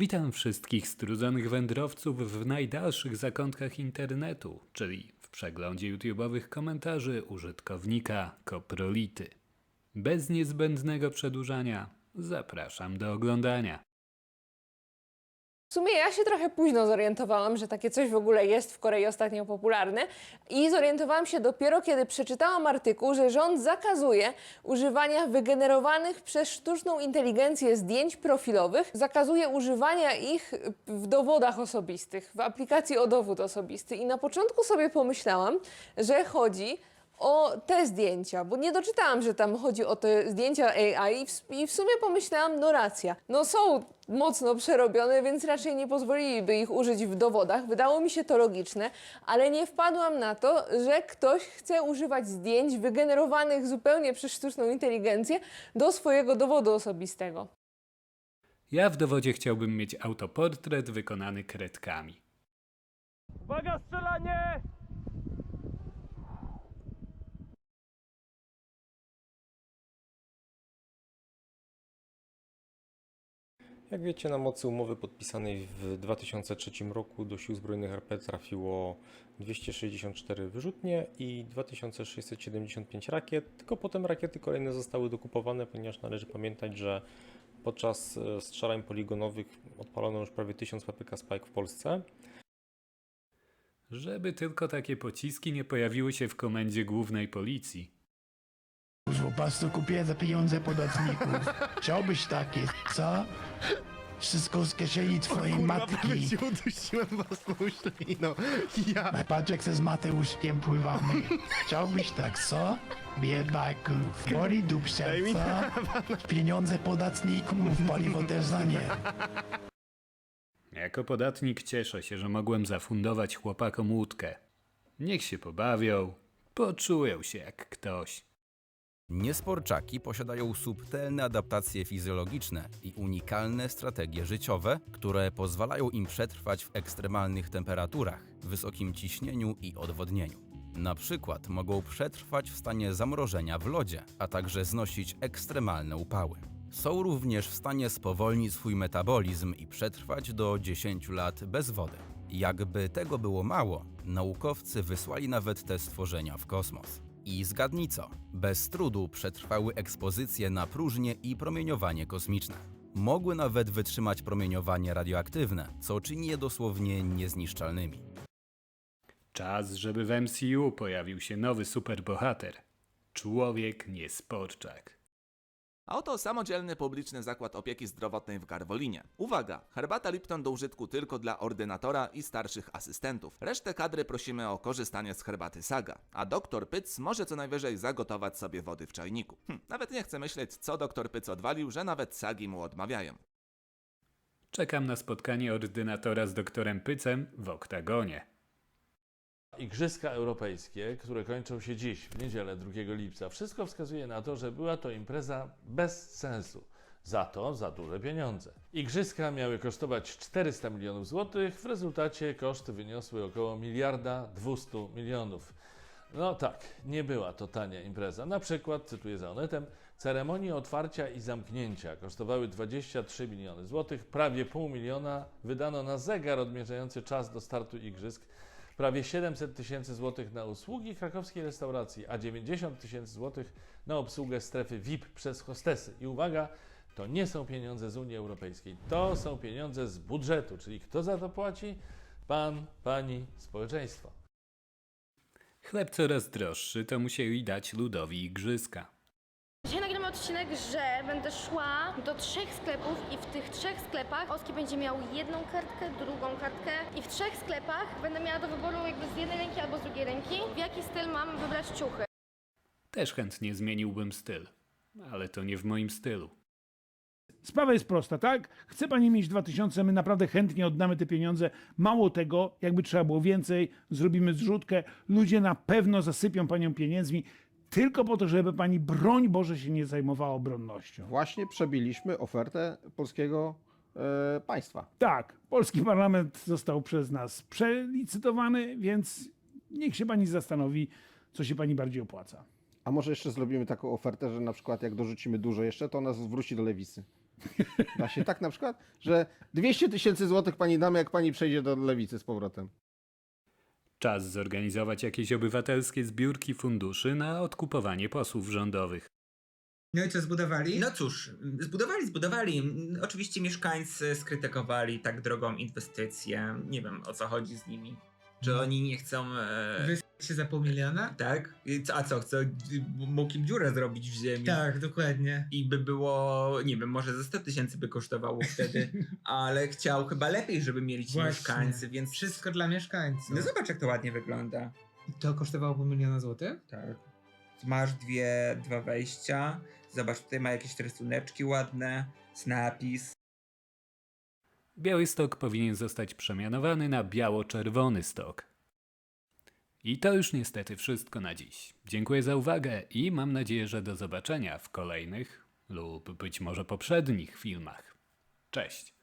Witam wszystkich strudzonych wędrowców w najdalszych zakątkach internetu, czyli w przeglądzie YouTube'owych komentarzy użytkownika Koprolity. Bez niezbędnego przedłużania zapraszam do oglądania. W sumie ja się trochę późno zorientowałam, że takie coś w ogóle jest w Korei ostatnio popularne i zorientowałam się dopiero, kiedy przeczytałam artykuł, że rząd zakazuje używania wygenerowanych przez sztuczną inteligencję zdjęć profilowych, zakazuje używania ich w dowodach osobistych, w aplikacji o dowód osobisty. I na początku sobie pomyślałam, że chodzi o te zdjęcia, bo nie doczytałam, że tam chodzi o te zdjęcia AI i w, i w sumie pomyślałam, no racja, no są mocno przerobione, więc raczej nie pozwoliliby ich użyć w dowodach. Wydało mi się to logiczne, ale nie wpadłam na to, że ktoś chce używać zdjęć wygenerowanych zupełnie przez sztuczną inteligencję do swojego dowodu osobistego. Ja w dowodzie chciałbym mieć autoportret wykonany kredkami. Uwaga, strzelanie! Jak wiecie, na mocy umowy podpisanej w 2003 roku do Sił Zbrojnych RP trafiło 264 wyrzutnie i 2675 rakiet, tylko potem rakiety kolejne zostały dokupowane, ponieważ należy pamiętać, że podczas e, strzelań poligonowych odpalono już prawie 1000 PPK Spike w Polsce. Żeby tylko takie pociski nie pojawiły się w komendzie głównej policji. Kurwa, patrz co kupiłem za pieniądze podatników. Chciałbyś takie, co? Wszystko z kieszeni twojej matki. Się udusiłem własną śliną. Ja... Patrz jak se z Mateuszkiem pływamy. Chciałbyś tak, co? Biedaku, w mori dupsie, Daj mi co? Pieniądze podatników, paliwo też za nie. Jako podatnik cieszę się, że mogłem zafundować chłopakom łódkę. Niech się pobawią, poczują się jak ktoś. Niesporczaki posiadają subtelne adaptacje fizjologiczne i unikalne strategie życiowe, które pozwalają im przetrwać w ekstremalnych temperaturach, wysokim ciśnieniu i odwodnieniu. Na przykład mogą przetrwać w stanie zamrożenia w lodzie, a także znosić ekstremalne upały. Są również w stanie spowolnić swój metabolizm i przetrwać do 10 lat bez wody. Jakby tego było mało, naukowcy wysłali nawet te stworzenia w kosmos. I zgadnij co, bez trudu przetrwały ekspozycje na próżnię i promieniowanie kosmiczne. Mogły nawet wytrzymać promieniowanie radioaktywne, co czyni je dosłownie niezniszczalnymi. Czas, żeby w MCU pojawił się nowy superbohater. Człowiek niesporczak. A oto samodzielny publiczny zakład opieki zdrowotnej w Garwolinie. Uwaga! Herbata Lipton do użytku tylko dla ordynatora i starszych asystentów. Resztę kadry prosimy o korzystanie z herbaty Saga. A doktor Pyc może co najwyżej zagotować sobie wody w czajniku. Hm, nawet nie chcę myśleć, co doktor Pyc odwalił, że nawet Sagi mu odmawiają. Czekam na spotkanie ordynatora z doktorem Pycem w oktagonie. Igrzyska Europejskie, które kończą się dziś, w niedzielę 2 lipca. Wszystko wskazuje na to, że była to impreza bez sensu. Za to za duże pieniądze. Igrzyska miały kosztować 400 milionów złotych, w rezultacie koszty wyniosły około miliarda 200 milionów. No tak, nie była to tania impreza. Na przykład, cytuję za Onetem, ceremonie otwarcia i zamknięcia kosztowały 23 miliony złotych, prawie pół miliona wydano na zegar odmierzający czas do startu igrzysk, prawie 700 tysięcy złotych na usługi krakowskiej restauracji, a 90 tysięcy złotych na obsługę strefy VIP przez hostesy. I uwaga, to nie są pieniądze z Unii Europejskiej, to są pieniądze z budżetu, czyli kto za to płaci? Pan, pani, społeczeństwo. Chleb coraz droższy, to musieli dać ludowi igrzyska. Odcinek, że będę szła do trzech sklepów i w tych trzech sklepach Oski będzie miał jedną kartkę, drugą kartkę i w trzech sklepach będę miała do wyboru jakby z jednej ręki albo z drugiej ręki, w jaki styl mam wybrać ciuchy. Też chętnie zmieniłbym styl, ale to nie w moim stylu. Sprawa jest prosta, tak? Chce pani mieć 2000, my naprawdę chętnie oddamy te pieniądze. Mało tego, jakby trzeba było więcej, zrobimy zrzutkę. Ludzie na pewno zasypią panią pieniędzmi tylko po to, żeby pani, broń Boże, się nie zajmowała obronnością. Właśnie przebiliśmy ofertę polskiego e, państwa. Tak, polski parlament został przez nas przelicytowany, więc niech się pani zastanowi, co się pani bardziej opłaca. A może jeszcze zrobimy taką ofertę, że na przykład jak dorzucimy dużo jeszcze, to nas wróci do lewicy. Się tak na przykład, że 200 tysięcy złotych pani damy, jak pani przejdzie do lewicy z powrotem. Czas zorganizować jakieś obywatelskie zbiórki funduszy na odkupowanie posłów rządowych. No i co zbudowali? No cóż, zbudowali, zbudowali. Oczywiście mieszkańcy skrytykowali tak drogą inwestycję. Nie wiem o co chodzi z nimi. Czy oni nie chcą. E... Wy się za pół miliona? Tak? A co, chcą mógł im dziurę zrobić w ziemi? Tak, dokładnie. I by było, nie wiem, może ze 100 tysięcy by kosztowało wtedy, ale chciał chyba lepiej, żeby mieli ci Właśnie. mieszkańcy, więc. Wszystko dla mieszkańców. No zobacz, jak to ładnie wygląda. I to kosztowało pół miliona złotych? Tak. Masz dwie, dwa wejścia. Zobacz, tutaj ma jakieś rysuneczki ładne, z napis. Białystok powinien zostać przemianowany na biało-czerwony stok. I to już niestety wszystko na dziś. Dziękuję za uwagę i mam nadzieję, że do zobaczenia w kolejnych lub być może poprzednich filmach. Cześć!